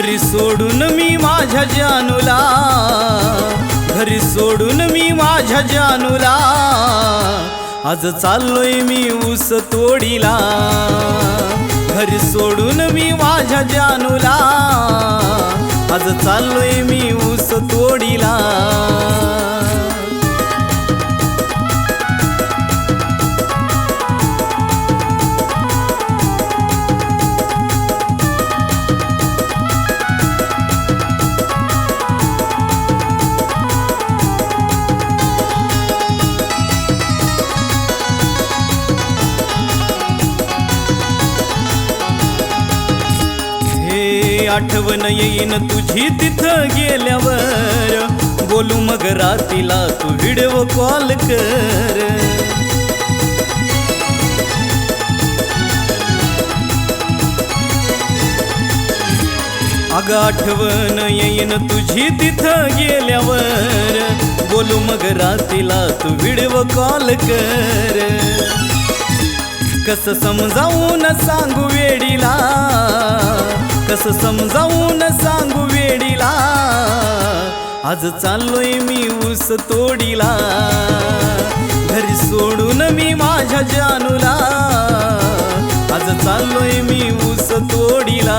घरी सोडून मी माझ्या जानूला. घरी सोडून मी माझ्या जानूला. आज चाललोय मी ऊस तोडीला. घरी सोडून मी माझ्या जानूला. आज चाललोय मी ऊस तोडीला. आठवण येईन तुझी तिथं गेल्यावर. बोलू मग रातीला तू व्हिडिओ कॉल कर. अगं आठवण येईन तुझी तिथं गेल्यावर. बोलू मग रातीला तू व्हिडिओ कॉल कर. कस समजावून सांगू वेडीला. कस समजावून सांगू वेडीला. आज चाललोय मी ऊस तोडीला. घरी सोडून मी माझ्या जानूला. आज चाललोय मी ऊस तोडीला.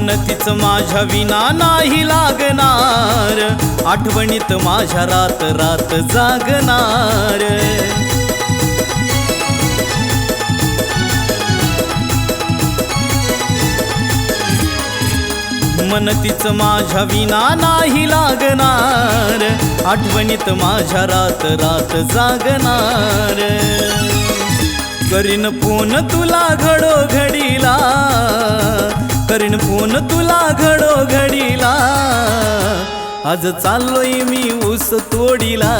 हो तीच माझ्या विना नाही लागणार. आठवणीत माझ्या रात रात जागणार. मन तीच माझ्या विना नाही लागणार. आठवणीत माझ्या रात रात जागणार. करीन फोन तुला घडो घडीला करीन फोन तुला घडो घडीला आज चाललोय मी ऊस तोडीला.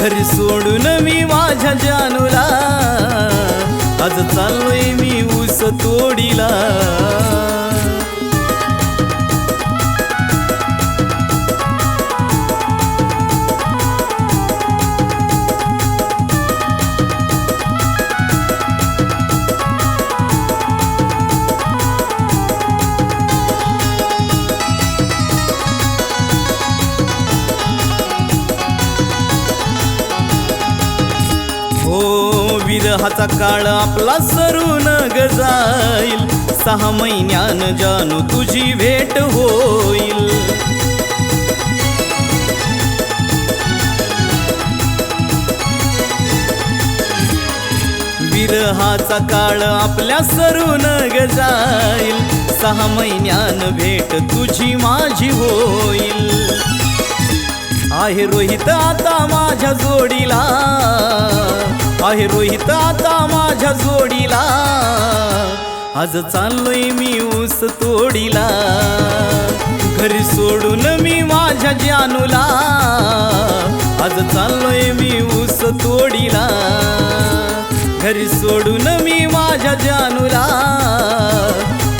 घरी सोडून मी माझ्या जानूला. आज चाललोय मी ऊस तोडीला. हाचा काळ आपला सरून गजाईल. सहा महिन्यान जानू तुझी भेट होईल. विरहाचा काळ आपल्या सरून गजाईल. सहा महिन्यान भेट तुझी माझी होईल. आहे रोहित आता माझ्या जोडीला. आहे रोहित आता माझ्या जोडीला. आज चाललोय मी ऊस तोडीला. घरी सोडून मी माझ्या जानूला. आज चाललोय मी ऊस तोडीला. घरी सोडून मी माझ्या जानूला.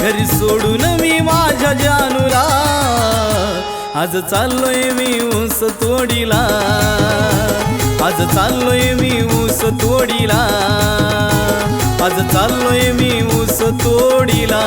घरी सोडून मी माझ्या जानूला. आज चाललोय मी ऊस तोडीला. आज चाललोय मी ऊस तोडीला. आज चाललोय मी ऊस तोडीला.